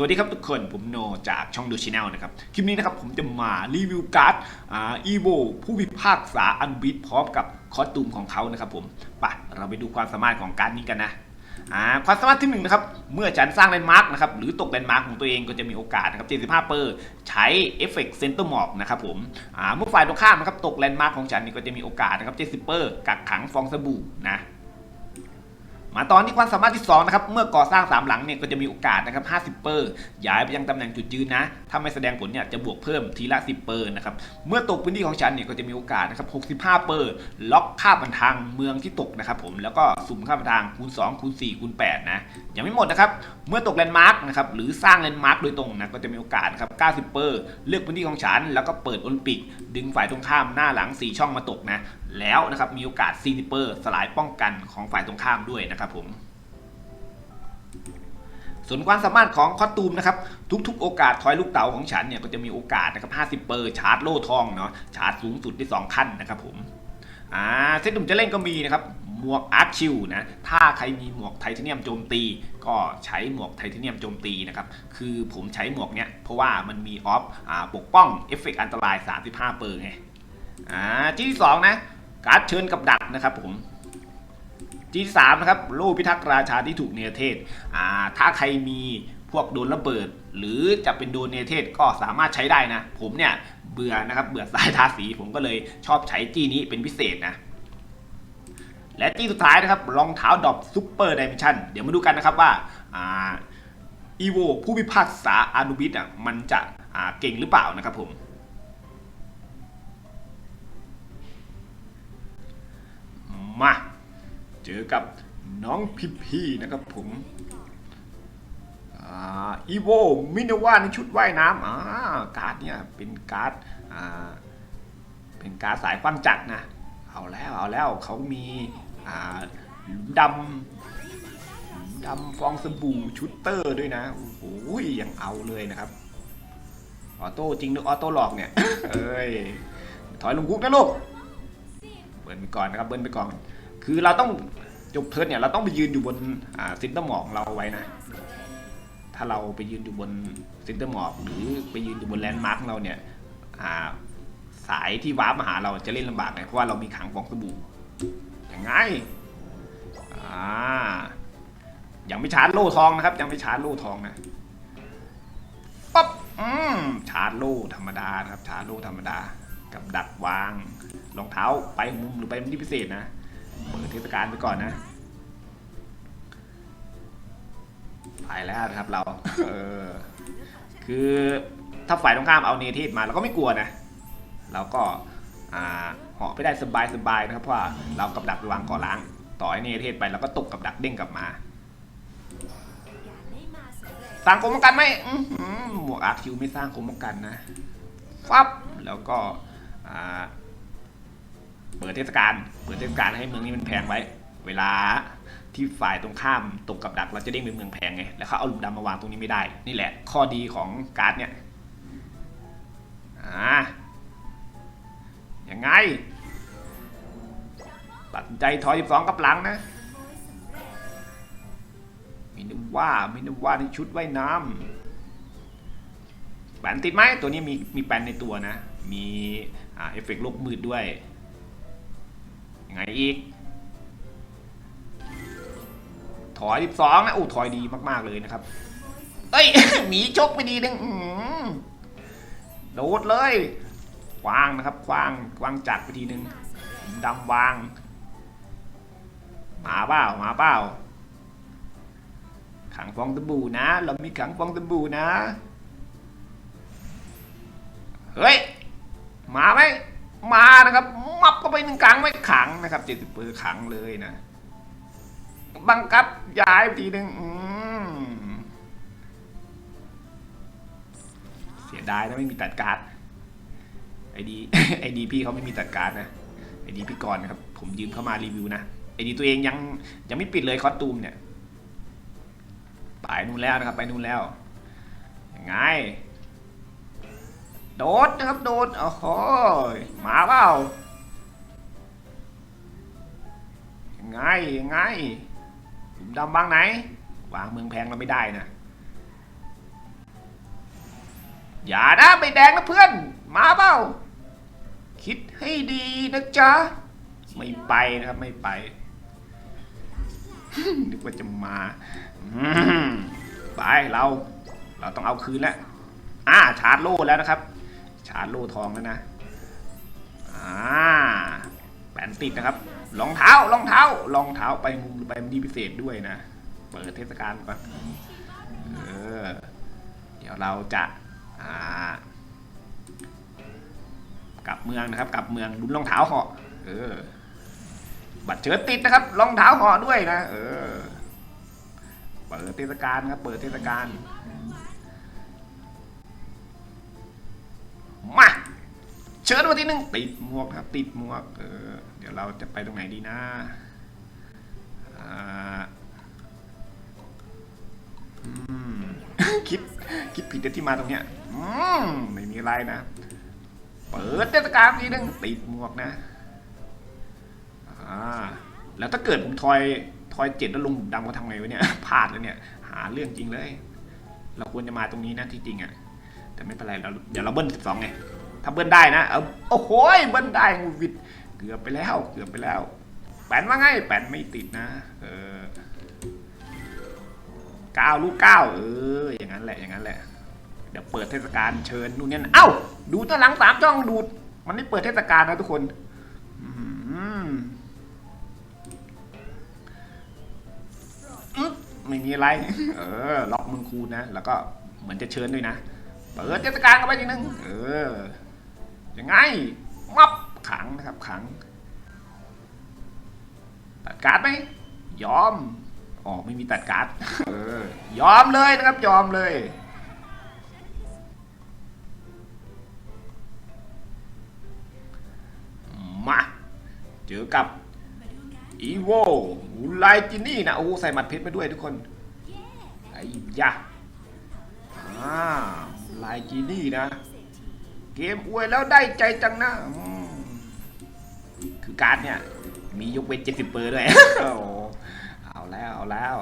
สวัสดีครับทุกคนผมโนจากช่องดูชแนลนะครับ คลิปนี้นะครับผมจะมารีวิวการ์ดอ่าอีโวผู้พิพากษาอันบิดพร้อมกับคอสตูมของเขานะครับผมไปะเราไปดูความสามารถของการดนี้กันนะอ่าความสามารถที่หนึ่งนะครับ เมื่อจันสร้างแลนด์มาร์กนะครับหรือตกแลนด์มาร์กของตัวเองก็จะมีโอกาสนะครับ75เปอร์ใช้เอฟเฟกต์เซนเตอร์หมอกนะครับผมอ่าเมื่อฝ่ายตรงข้ามนะครับตกแลนด์มาร์กของจันนี่ก็จะมีโอกาสนะครับ70เปอร์กักขังฟองสบู่นะ มาตอนที่ความสามารถที่2นะครับเมื่อก่อสร้างสามหลังเนี่ยก็จะมีโอกาสนะครับ 50 เปอร์ย้ายไปยังตำแหน่งจุดยืนนะ ถ้าไม่แสดงผลเนี่ยจะบวกเพิ่มทีละ 10 เปอร์นะครับเมื่อตกพื้นที่ของฉันเนี่ยก็จะมีโอกาสนะครับ 65 เปอร์ล็อกค่าบันทางเมืองที่ตกนะครับผมแล้วก็สุ่มค่าบันทางคูณ 2 คูณ 4 คูณ 8 นะยังไม่หมดนะครับเมื่อตกแลนด์มาร์กนะครับหรือสร้างแลนด์มาร์กโดยตรงนะก็จะมีโอกาสครับ 90 เปอร์เลือกพื้นที่ของฉัน แล้วก็เปิดโอลิมปิก ดึงฝ่ายตรงข้ามหน้าหลัง 4 ช่องมาตกนะแล้วนะครับมีโอกาส40เปอร์สลายป้องกันของฝ่ายตรงข้ามด้วยนะครับผมส่วนความสามารถของคอตูมนะครับทุกๆ โอกาสทอยลูกเต๋าของฉันเนี่ยก็จะมีโอกาสนะครับ50เปอร์ชาร์จโล่ทองเนาะชาร์จสูงสุดได้2ขั้นนะครับผมอ่าเซตหนุ่มจะเล่นก็มีนะครับหมวกอาร์คชิลนะถ้าใครมีหมวกไทเทเนียมโจมตี ก็ใช้หมวกไทเทเนียมโจมตีนะครับคือผมใช้หมวกเนี้ยเพราะว่ามันมีออฟอ่าปกป้องเอฟเฟกต์อันตราย 35เปอร์ไงอ่าที่สองนะ การ์ดเชิญกับดักนะครับผมจีสามนะครับโลพิทักษ์ราชาที่ถูกเนรเทศอ่าถ้าใครมีพวกโดนระเบิด หรือจะเป็นโดนเนรเทศก็สามารถใช้ได้นะ ผมเนี่ยเบื่อนะครับเบื่อสายทาสีผมก็เลยชอบใช้จี้นี้เป็นพิเศษนะและจี้สุดท้ายนะครับรองเท้าดอปซูเปอร์ดิเมนชันเดี๋ยวมาดูกันนะครับว่าอ่าอีโวผู้พิพากษาอานุบิดอะมันจะอ่าเก่งหรือเปล่านะครับผม มา เจอกับน้องพิพีนะครับผมอีโวมินว่าในชุดว่ายน้ำอ่าการ์ดเนี่ยเป็นการ์ดอ่าเป็นการ์ดสายฟังจักรนะเอาแล้วเอาแล้วเขามีอ่าดำดำฟองสบู่ชุดเตอร์ด้วยนะโอ้โหยังเอาเลยนะครับออโต้จริงหรือออโต้หลอกเนี่ยเอ้ยถอยลงคุกนะลูกเบิ้ลไปก่อนนะครับเบิ้ลไปก่อน คือเราต้องจบเทิร์นเนี่ยเราต้องไปยืนอยู่บนอ่าซินเตอร์หมอกเราไว้นะ ถ้าเราไปยืนอยู่บนซินเตอร์หมอกหรือไปยืนอยู่บนแลนด์มาร์กเราเนี่ยอ่าสายที่วาร์ปมาหาเราจะเล่นลำบากไงเพราะว่าเรามีขังฟองสบู่ยังไงอ่ายังไม่ชาร์จโล่ทองนะครับ ยังไม่ชาร์จโล่ทองนะปั๊บอืมชาร์จโล่ธรรมดานะครับชาร์จโล่ธรรมดา กับดักวางรองเท้าไปมุมหรือไปมุมที่พิเศษนะ เปิดเทศกาลไปก่อนนะไปแล้วนะครับเรา เออ คือถ้าฝ่ายตรงข้ามเอาเนเทศมาเราก็ไม่กลัวนะ เราก็อ่าเหาะไปได้สบายๆนะครับเพราะว่าเรากับดักวางก่อล้าง ต่อให้เนเทศไปเราก็ตกกับดักเด้งกลับมาสร้างโคมป้องกันไหมหมวกอาร์คิวไม่สร้างโคมป้องกันนะฟับแล้วก็อ่า เปิดเทศกาลเปิดเทศกาลให้เมืองนี้มันแพงไว้ เวลาที่ฝ่ายตรงข้ามตกกับดักเราจะได้เป็นเมืองแพงไงแล้วเขาเอาหลุมดำมาวางตรงนี้ไม่ได้ นี่แหละ ข้อดีของการ์ดเนี่ยอ่ายังไง ตัดใจถอย12กับหลังนะมีนึกว่ามีนึกว่าในชุดว่ายน้ำแปนติดไหมตัวนี้มีมีแปนในตัวนะ มีเอฟเฟกต์ลกมืดด้วย ยังไงอีก ถอย12นะโอ้ถอยดีมากๆเลยนะครับ เอ้ย หมีชกไปดีนึงโดดเลยคว้างนะครับคว้างคว้างจักไปทีนึงดำวางมาเปล่ามาเปล่าขังฟองสบู่นะ เรามีขังฟองสบู่นะ เฮ้ย มาไหม มานะครับ มับเข้าไปหนึ่งครั้งไม่ขังนะครับเจ็ดสิบเปอร์ขังเลยนะ บังคับย้ายทีหนึ่งเสียดายนะไม่มีตัดการ์ดไอดีไอดีพี่เขาไม่มีตัดการ์ดนะไอดีพี่กรณ์นะครับ ผมยืมเข้ามารีวิวนะไอดีตัวเองยังยังไม่ปิดเลยคอสตูมเนี่ย ไปนู่นแล้วนะครับ ไปนู่นแล้วยังไง โดดนะครับโดดโอ้โหมาเปล่ายังไงยังไงหลุมดำวางไหนวางเมืองแพงเราไม่ได้นะอย่านะไม่แดงนะเพื่อน มาเปล่าคิดให้ดีนะจ๊ะ ไม่ไปนะครับไม่ไปนึกว่าจะมาไปเรา เราต้องเอาคืนแล้วอ่าชาร์จโล่แล้วนะครับ ชาร์จโล่ทองแล้วนะ อ่าแปนติดนะครับรองเท้ารองเท้ารองเท้าไปมุมไปมุมพิเศษด้วยนะ เปิดเทศกาลก่อนเออเดี๋ยวเราจะอ่ากลับเมืองนะครับ กลับเมืองลุ้นรองเท้าเหาะเออ บัตรเชิญติดนะครับรองเท้าเหาะด้วยนะ เออ เปิดเทศกาลครับ เปิดเทศกาล เชิญวันที่หนึ่งติดหมวกครับติดหมวกเออเดี๋ยวเราจะไปตรงไหนดีนะอ่าคิดคิดผิดที่มาตรงเนี้ยอืมไม่มีอะไรนะ เปิดเทศกาลทีหนึ่งติดหมวกนะอ่าแล้วถ้าเกิดผมทอยทอยเจ็ดแล้วลงดำก็ทำไงวะเนี่ยพลาดแล้วเนี่ย หาเรื่องจริงเลย เราควรจะมาตรงนี้นะที่จริงอะ่ะแต่ไม่เป็นไรเราเดี๋ยวเราเบิ้ลสิบสองไง ถ้าเบิ้ลได้นะเอาโอ้โหเบิ้ลได้งูวิดเกือบไปแล้วเกือบไปแล้ว แปนว่าไงแปนไม่ติดนะ เออเก้าลูกเก้าเออ อย่างนั้นแหละอย่างนั้นแหละ เดี๋ยวเปิดเทศกาลเชิญนู่นนี่นะเอ้า ดูตัวหลังสามช่องดูด มันไม่เปิดเทศกาลนะทุกคนอืมอึ๊บไม่มีอะไร เออ ล็อกมึงคูนะ แล้วก็เหมือนจะเชิญด้วยนะ เปิดเทศกาลกันไปทีนึง เออ ยังไงมับขังนะครับขังตัดการ์ดไหมยอมอ๋อไม่มีตัดการ์ดเออยอมเลยนะครับยอมเลยมาเจอกับอีโวอูไลจินี่นะโอ้ใส่หมัดเพชรไปด้วยทุกคนไอ้ยะอ่าไลจินี่นะ เกมอวยแล้วได้ใจจังนะอืมคือการ์ดเนี่ย มียกเว้น70เปอร์ด้วยโอ้โหเอาแล้วเอาแล้ว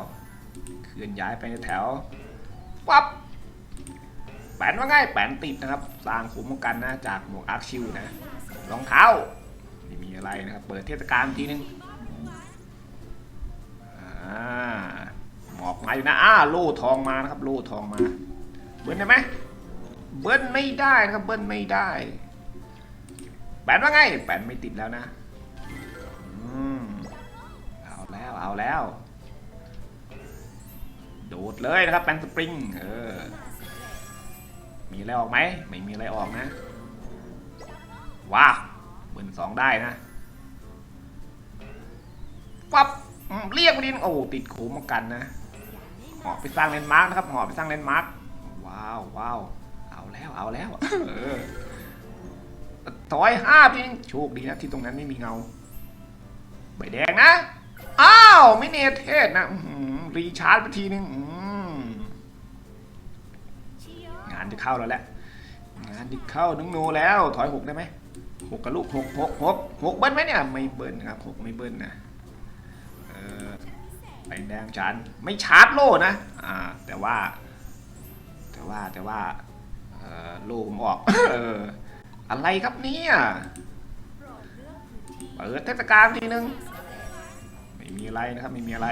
เคลื่อนย้ายไปในแถวปั๊บแปนว่าไง่ายแปนติดนะครับ สร้างคุ้มกันนะจากหมวกอาร์คชิวนะรองเท้าไม่มีอะไรนะครับ เปิดเทศกาลทีนึงอ่าหมอกมาอยู่นะอ้าโล่ทองมานะครับ โล่ทองมาเบิ้ลได้ไหม เบิ้ลไม่ได้นะครับเบิ้ลไม่ได้แปนว่าไงแปนไม่ติดแล้วนะอืมเอาแล้วเอาแล้ว โดดเลยนะครับแปนสปริงเออมีอะไรออกไหมไม่มีอะไรออกนะว้าเบิ้ลสองได้นะปับเรียกดินโอ้ติดโขมกันนะหอไปสร้างเลนด์มาร์กนะครับหอไปสร้างเลนด์มาร์กว้าวว้าว แล้วเอาแล้วเออถอยห้าพี่โชคดีนะที่ตรงนั้นไม่มีเงาใบแดงนะ อ้าวไม่เนเทศนะรีชาร์จไปทีนึงงานจะเข้าแล้วแหละงานจะเข้าน้องโนแล้ว ถอยหกได้ไหมหกกับลูกหกหกหกหกเบิ้ลไหมเนี่ยไม่เบิ้ลครับหกไม่เบิ้ลนะเออใบแดงชาร์จไม่ชาร์จโล่นะอ่าแต่ว่า แต่ว่าแต่ว่า โล่ผมออก เออ อะไรครับเนี่ยเปิดเทศกาลทีนึง ไม่มีอะไรนะครับ ไม่มีอะไร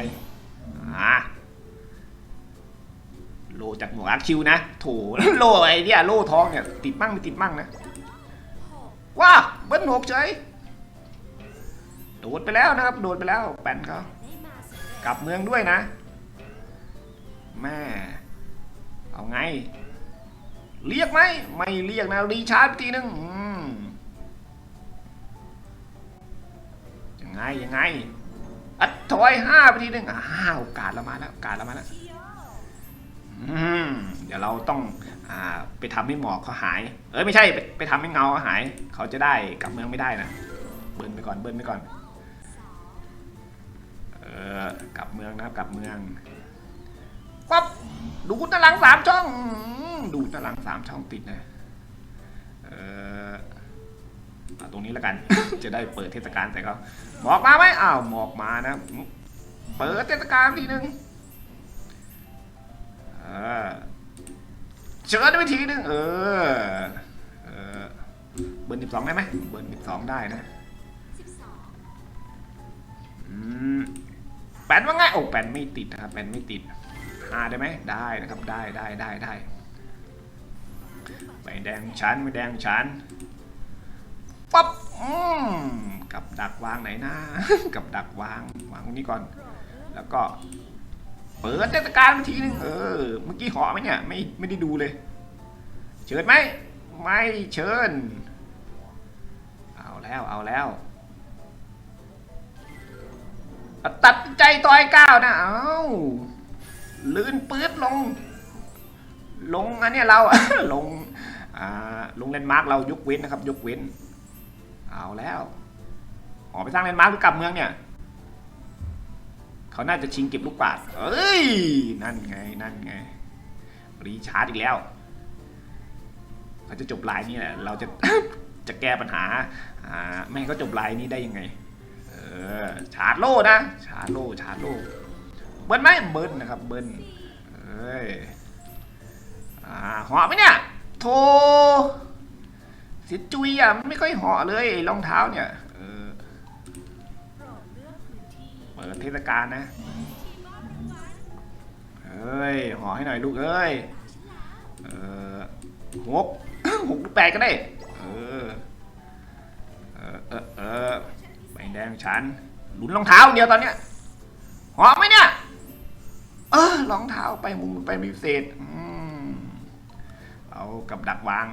อ่าโลจากหมวกอาร์คิวนะโถโลไอ้เนี่ยโลทองเนี่ย ติดมั่งไม่ติดมั่งนะว้าเบิ้ลหกเฉยโดดไปแล้วนะครับ โดดไปแล้วแปนเขากลับเมืองด้วยนะ แม่ เอาไง เรียกไหมไม่เรียกนะรีชาร์จทีนึงยังไงยังไงอัดถอยห้าไปทีนึงอ้าวโอกาสเรามาแล้วโอกาสเรามาแล้วเดี๋ยวเราต้องอไปทำให้หมอกเขาหาย เอ้ยไม่ใช่ไปไปทำให้เงาเขาหาย เขาจะได้กลับเมืองไม่ได้นะเบิ้ลไปก่อนเบิ้ลไปก่อนเออกลับเมืองนะครับกลับเมืองปั๊บดูตารางสามช่อง อืมดูตารางสามช่องติดนะเออเอาตรงนี้แล้วกัน จะได้เปิดเทศกาลแต่ก็หมอกมาไหมอ้าวหมอกมานะ เปิดเทศกาลทีนึงเออเชิญไปทีนึงเออเออเบิร์นสิบสองได้ไหมเบิร์นสิบสองได้นะอืมแปนว่าไงโอ้แปนไม่ติดนะครับแปนไม่ติดห้าได้ไหมได้นะครับได้ได้ได้ได้ ใบแดงชั้นใบแดงชั้นปั๊บกับดักวางไหนนะ กับดักวางวางตรงนี้ก่อน แล้วก็ เปิดเทศกาลมาทีนึงเออเมื่อกี้เหอไหมเนี่ยไม่ไม่ได้ดูเลย เชิญไหมไม่เชิญ เอาแล้วเอาแล้วตัดใจต่อยก้าวนะ เอาลื่นปื๊ดลง ลงอันนี้เรา ลงลงเลนด์มาร์กเรายกเว้นนะครับ ยกเว้น เอาแล้วออกไปสร้างเลนด์มาร์กหรือกลับเมืองเนี่ยเขาน่าจะชิงเก็บลูกปาดเอ้ย นั่นไง นั่นไง รีชาร์จอีกแล้วเขาจะจบลายนี้แหละ เราจะจะแก้ปัญหาไม่ให้เขาจบลายนี้ได้ยังไง เออ ชาร์จโล่นะ ชาร์จโล่ชาร์จโล่เบิ้ลไหมเบิ้ลนะครับ เบิ้ลเอ้ย อ่าหาะไหมเนี่ยโทสิจุยอะไม่ค่อยหาะเลยรองเท้าเนี่ยเออเปิดเทศกาลนะเฮ้ยห่อให้หน่อยลูกเอ้ยเออหกหกแปดก็ได้เออเออเออเออใบแดงฉันหลุนรองเท้าเดียวตอนเนี้ยหอมไหมเนี่ยเออรองเท้าไปมุมไปมีเศษอืม เอากับดักวาง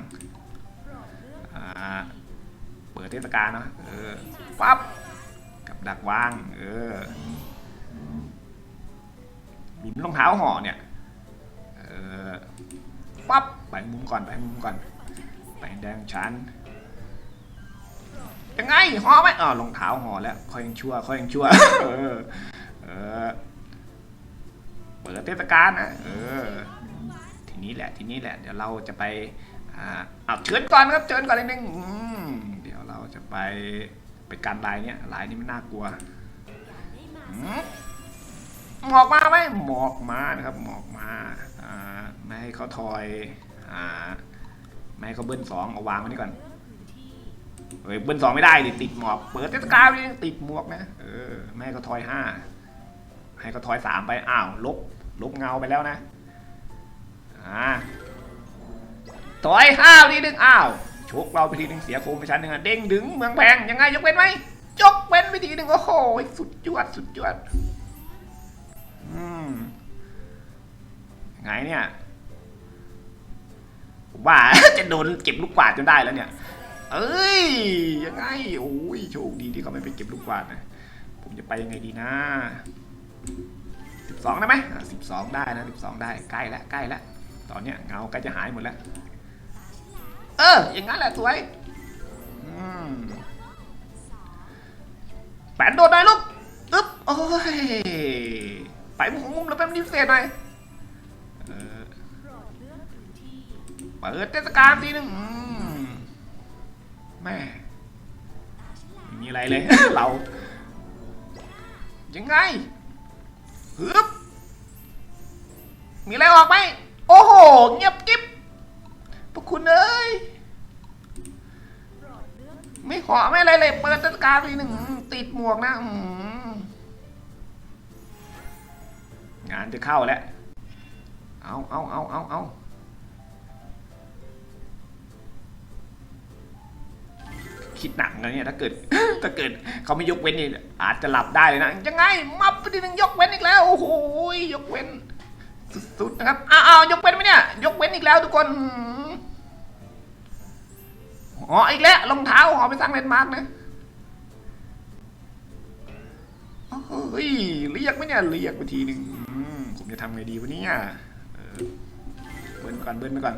เปิดเทศกาลเนาะเออปั๊บกับดักวางเออหลุนรองเท้าห่อเนี่ยเออปั๊บไปมุมก่อนไปมุมก่อนไปแดงชั้นยังไงห่อไหมอ๋อรองเท้าห่อแล้วค่อยยังชั่วค่อยยังชั่วเออเออเปิดเทศกาลนะเออ นี้แหละทีนี้แหละ เดี๋ยวเราจะไปอ่าเอาเชิญก่อนครับเชิญก่อนนิดนึงเดี๋ยวเราจะไปไปการลายเนี้ยลายนี้มันน่ากลัวหมอกมาไหมหมอกมานะครับหมอกมาอ่าไม่ให้เขาทอยอ่าไม่ให้เขาเบิ้ลสองเอาวางไว้นี่ก่อนเฮ้ยเบิ้ลสองไม่ได้ดิติดหมอกเปิดเทศกาลนี่ติดหมวกนะเออไม่ให้เขาทอยห้าให้เขาทอยสามไปอ้าวลบลบเงาไปแล้วนะ อ่าถอยห้าวนิดนึงอ้าวชกเราไปทีนึงเสียโคมไปชั้นหนึ่งอะเด้งดึงเมืองแพงยังไงยกเว้นไหมยกเว้นไปทีหนึ่งโอ้โหสุดยอดสุดยอดอืมไงเนี่ยผมว่าจะโดนเก็บลูกกวาดจนได้แล้วเนี่ย เอ้ยยังไงโอ้ยโชคดีที่เขาไม่ไปเก็บลูกกวาดนะผมจะไปยังไงดีนะสิบสองได้ไหมสิบสองได้นะสิบสองได้ใกล้แล้วใกล้แล้ว ตอนเนี้ยเงาใกล้จะหายหมดแล้ว เออ อย่างนั้นแหละสวยแปนโดดหน่อยลูกอึ๊บโอ้ย ไปมุมมุมแล้วเป็นดิเศษหน่อยเออเปิดเทศกาลทีหนึงแม่ไม่มีอะไรเลย เรา ยังไงฮึบมีอะไรออกไหม โอ้โห เงียบกิ๊บพวกคุณเอ้ย ไม่ขอไม่อะไรเลย เปิดเทศกาลทีหนึ่งติดหมวกนะงานจะเข้าแล้ว เอาเอาเอาเอาเอาคิดหนักนะเนี่ยถ้าเกิดถ้าเกิดเขาไม่ยกเว้นนี่อาจจะหลับได้เลยนะยังไง มับไปทีนึงยกเว้นอีกแล้ว โอ้โหยกเว้น สุดๆนะครับ อ้าว ยกเว้นไหมเนี่ย ยกเว้นอีกแล้วทุกคนหืมอ๋อ อีกแล้วรองเท้าห่อไปสร้างเลนด์มาร์กนะเฮ้ย เรียกไหมเนี่ย เรียกไปทีหนึ่งผมจะทำไงดีวะเนี่ยเบิ้ลก่อน เบิ้ลไปก่อน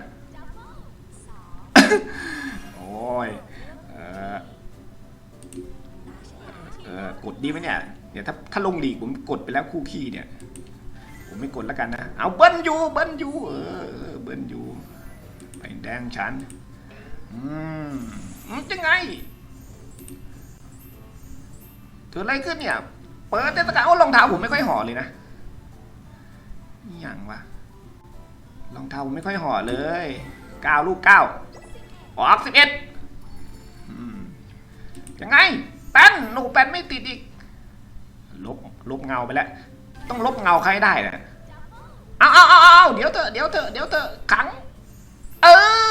โอ้ยเออเออกดดีไหมเนี่ย เดี๋ยวถ้าถ้าลงหลีกผมกดไปแล้วคู่ขี้เนี่ย ผมไม่กดแล้วกันนะ เอาเบิ้ลอยู่เบิ้ลอยู่เออเบิ้ลอยู่ไปแดงฉัน อืมจะไงเกิดอะไรขึ้นเนี่ย เปิดเทศกาลโอ้รองเท้าผมไม่ค่อยห่อเลยนะอย่างวะรองเท้าผมไม่ค่อยห่อเลยเก้าลูกเก้าออกสิบเอ็ดยังไงแป้นหนูแป้นไม่ติดอีก ลบ ลบเงาไปแล้ว ต้องลบเงาใครได้นะเอาเอาเอาเอาเดี๋ยวเถอะเดี๋ยวเถอะเดี๋ยวเถอะขัง เอ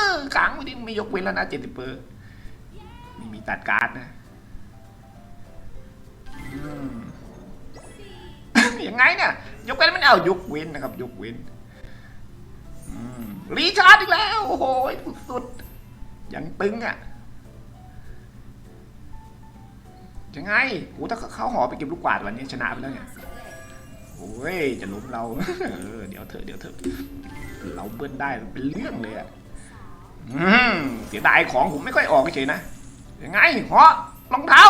อขังไม่ได้ไม่ยกเว้นแล้วนะเจ็ดสิบเปอร์ไม่มีตัดการ์ดนะยังไงเนี่ยยกเว้นไม่เอายกเว้นนะครับยกเว้นรีชาร์จอีกแล้วโอ้โหสุดๆยังตึงอะยังไงโอ้ถ้าเขาหอไปเก็บลูกกวาดวันนี้ชนะไปแล้วเนี่ย โอ้ยจะล้มเรา เออเดี๋ยวเถอะเดี๋ยวเถอะเราเบิ้ลได้เป็นเรื่องเลยอะเสียดายของผมไม่ค่อยออกเฉยนะยังไงเหาะรองเท้า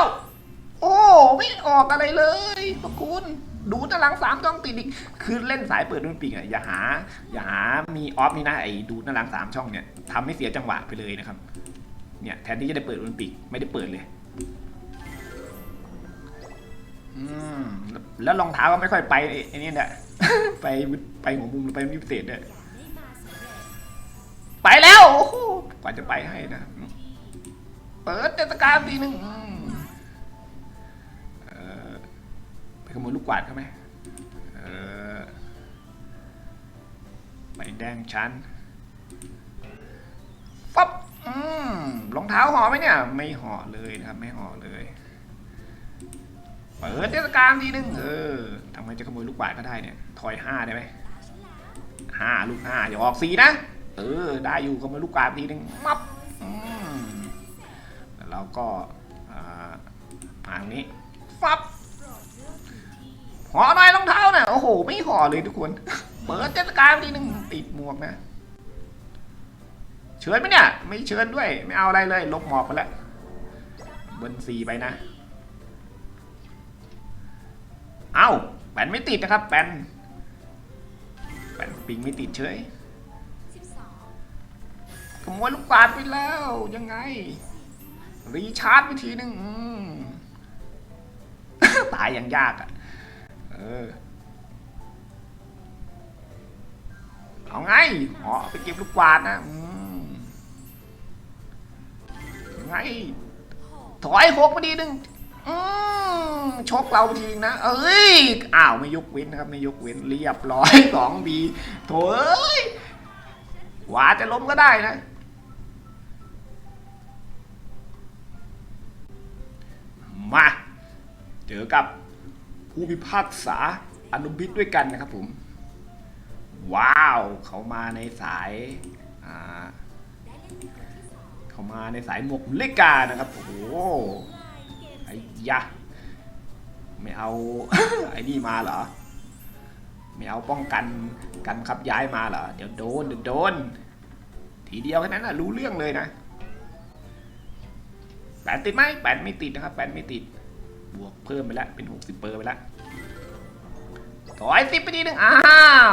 โอ้ไม่ออกอะไรเลยพระคุณดูตารางสามช่องติดอีกคือเล่นสายเปิดดนตรีอะอย่าหาอย่าหามีออฟนี่นะไอ้ดูตารางสามช่องเนี่ยทำให้เสียจังหวะไปเลยนะครับ เนี่ยแทนที่จะได้เปิดโอลิมปิกไม่ได้เปิดเลยอืม แล้วรองเท้าก็ไม่ค่อยไปไอ้ไอ้นี่เนี่ยไปไปหัวมุมหรือไปมิพิเศษเนี่ยไปแล้วโอ้โหกว่าจะไปให้นะ เปิดเทศกาลทีหนึ่งอืมเอ่อไปขโมยลูกกวาดเขาไหมเออไปแดงชั้นฟับอืมรองเท้าห่อไหมเนี่ย ไม่ห่อเลยนะครับ ไม่ห่อเลย เปิดเทศกาลทีหนึ่งเออทำไมจะขโมยลูกบาศก์ก็ได้เนี่ย ถอยห้าได้ไหมห้าลูกห้าอย่าออกสีนะ เออ ได้อยู่ขโมยลูกบาศก์ทีหนึ่งมับมแล้วเราก็อ่าทางนี้ฟับห่อหน่อยรองเท้าน่ะโอ้โห ไม่ห่อเลยทุกคน เปิดเทศกาลทีหนึ่งติดหมวกนะ เชิญไหมเนี่ย ไม่เชิญด้วย ไม่เอาอะไรเลย ลบหมอกไปแล้วบนสีไปนะ เอ้าแปนไม่ติดนะครับแปนแปนปิงไม่ติดเฉยขโมยลูกกวาดไปแล้วยังไง รีชาร์จไปทีหนึ่งตายอย่างยากอะเออเอาไงอ๋อไปเก็บลูกกวาดนะไงถอยหกไปทีหนึ่ง อืมชกเราทีนะ เอ้ย อ้าวไม่ยกเว้นนะครับ ไม่ยกเว้นเรียบร้อยสองบีโถเอ้ยกว่าจะล้มก็ได้นะ มา เจอกับผู้พิพากษาอนุบิตด้วยกันนะครับผม ว้าว เขามาในสายาเขามาในสายหมวกเลกานะครับ โอ้โห อ้ยะไม่เอา ไอ้นี่มาเหรอ ไม่เอาป้องกันกันขับย้ายมาเหรอ เดี๋ยวโดนเดี๋ยวโดน ทีเดียวแค่นั้นนะรู้เรื่องเลยนะแปดติดไหมแปดไม่ติดนะครับแปดไม่ติด บวกเพิ่มไปแล้วเป็นหกสิบเปอร์ไปแล้วถอยสิบไปทีหนึ่งอ้า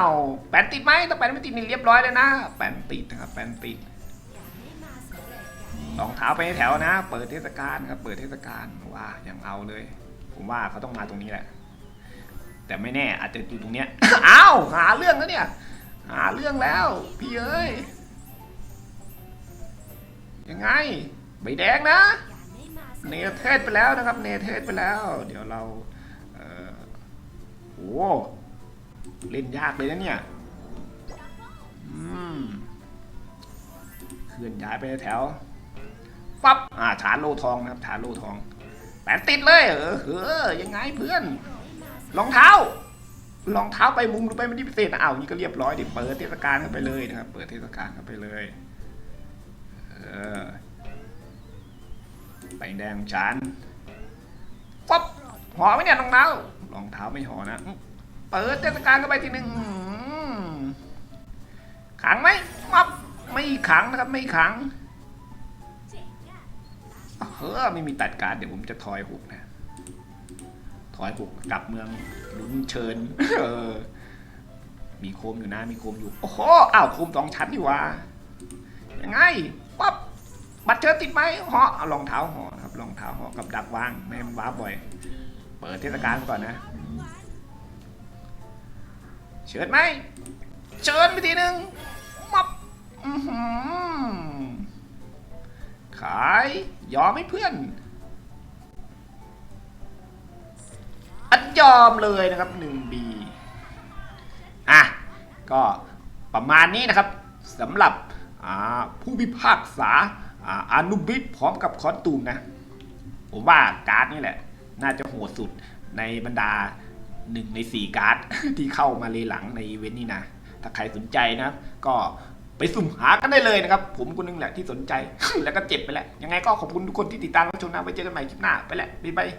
วแปดติดไหมถ้าแปดไม่ติดนี่เรียบร้อยเลยนะแปดติดนะครับแปดติด รองเท้าไปในแถวนะ เปิดเทศกาลครับเปิดเทศกาลว่าอยังเอาเลย ผมว่าเขาต้องมาตรงนี้แหละ แต่ไม่แน่อาจจะอยู่ตรงเนี้ย อ้าวหาเรื่องแล้วเนี่ย หาเรื่องแล้ว พี่เอ้ยยังไงใบแดงนะ เนเธอร์ไปแล้วนะครับ เนเธอร์ไปแล้ว เดี๋ยวเราเออโอ้เล่นยากเลยนะเนี่ยอืมเคลื่อนย้ายไปแถว ปั๊บอ่าฐานโลทองนะครับฐานโลทองแปดติดเลยเออเออยังไงเพื่อนรองเท้ารองเท้าไปมุมหรือไปไม่ได้พิเศษนะอ้าวนี่ก็เรียบร้อยเดี๋ยวเปิดเทศกาลเข้าไปเลยนะครับ เปิดเทศกาลเข้าไปเลยเออไปแดงชานปั๊บห่อไหมเนี่ยรองเท้ารองเท้าไม่หอนะเปิดเทศกาลเข้าไปทีหนึ่งขังไหมมับไม่ขังนะครับไม่ขัง เฮ้อไม่มีตัดการดเดี๋ยวผมจะทอยหุกนะ ทอยหุกกลับเมืองลุ้นเชิญ เออ มีโคมอยู่นะมีโคมอยู่ โอ้โหอ้าวโคมสองชั้นนี่ว่ายังไงปั๊บบัตรเชิญติดไหมเหาะเอารองเท้าห่อครับรองเท้าหอกับดักวางไม่ให้มันว้าบ่อย เปิดเทศกาลก่อนนะ เชิญไหมเชิญไปทีหนึ่งอหือ ขาย ยอมให้เพื่อน อันยอมเลยนะครับหนึ่งบีอะ ก็ประมาณนี้นะครับสำหรับผู้พิพากษาอนุบิดพร้อมกับคอสตูมนะ ผมว่าการ์ดนี่แหละ น่าจะโหดสุดในบรรดาหนึ่งในสี่การ์ดที่เข้ามาเลหลังในอีเวนต์นี้นะ ถ้าใครสนใจนะ ก็ ไปสุ่มหากันได้เลยนะครับ ผมคนนึงแหละที่สนใจ แล้วก็เจ็บไปแหละยังไงก็ขอบคุณทุกคนที่ติดตามรับชมนะไว้เจอกันใหม่คลิปหน้าไปแหละบ๊ายบาย